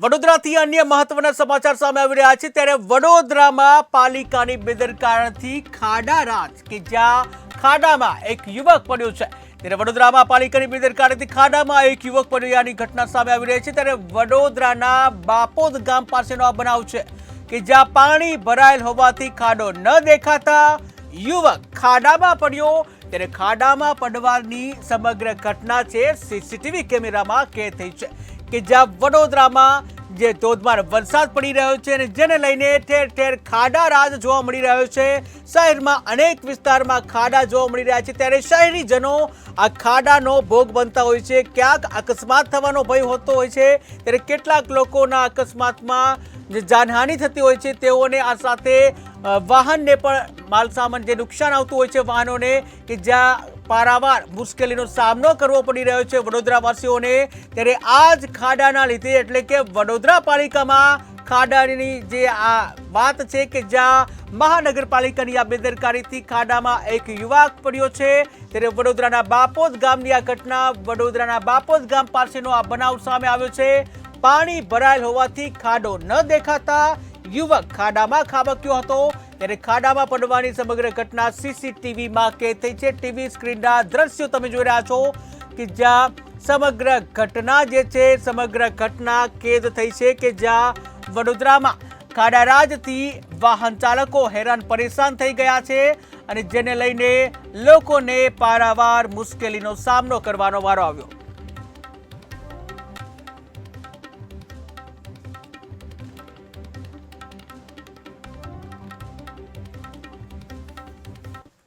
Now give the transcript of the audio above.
વડોદરાથી અન્ય મહત્વના સમાચાર સામે આવી રહ્યા છે. ત્યારે વડોદરામાં પાલિકાની બેદરકારીથી ખાડા રાજ કે જ્યાં ખાડામાં એક યુવક પડ્યો છે. ત્યારે વડોદરામાં પાલિકાની બેદરકારીથી ખાડામાં એક યુવક પડ્યાની ઘટના સામે આવી રહી છે. ત્યારે વડોદરાના બાપોદ ગામ પાસેનો આ બનાવ છે કે જ્યાં પાણી ભરાયેલ હોવાથી ખાડો ન દેખાતા યુવક ખાડામાં પડ્યો. ત્યારે ખાડામાં પડવાની સમગ્ર ઘટના છે. સીસીટીવી કેમેરામાં કેદ થઈ છે. કે જ્યાં વડોદરામાં જે ધોધમાર વરસાદ પડી રહ્યો છે અને જેને લઈને ઠેર ઠેર ખાડા રાજ જોવા મળી રહ્યો છે. શહેરમાં અનેક વિસ્તારમાં ખાડા જોવા મળી રહ્યા છે. ત્યારે શહેરીજનો આ ખાડાનો ભોગ બનતા હોય છે. ક્યાંક અકસ્માત થવાનો ભય હોતો હોય છે. ત્યારે કેટલાક લોકોના અકસ્માતમાં જે જાનહાનિ થતી હોય છે, તેઓને આ સાથે વાહનને પણ માલસામાન જે નુકસાન આવતું હોય છે વાહનોને કે જ્યાં પારાવાર મુશ્કેલીનો સામનો કરવો પડી રહ્યો છે વડોદરાવાસીઓને, ત્યારે આ જ ખાડાના લીધે એટલે કે વડોદરા પાલિકામાં ખાડાની જે આ વાત છે કે જ્યાં મહાનગરપાલિકાની આ બેદરકારીથી ખાડામાં એક યુવક પડ્યો છે, ત્યારે વડોદરાના બાપોદ ગામની આ ઘટના, વડોદરાના બાપોદ ગામ પાસેનો આ બનાવ સામે આવ્યો છે. પાણી ભરાયેલ હોવાથી ખાડો ન દેખાતા યુવક ખાડામાં ખાબક્યો હતો. ત્યારે ખાડામાં પડવાની સમગ્ર ઘટના સીસીટીવીમાં કેદ થઈ છે. ટીવી સ્ક્રીનના દ્રશ્યો તમે જોઈ રહ્યા છો કે જ્યાં સમગ્ર ઘટના જે છે, સમગ્ર ઘટના કેદ થઈ છે કે જ્યાં વડોદરામાં ખાડારાજથી વાહન ચાલકો હેરાન પરેશાન થઈ ગયા છે અને જેને લઈને લોકોને પારાવાર મુશ્કેલીનો સામનો કરવાનો વારો આવ્યો.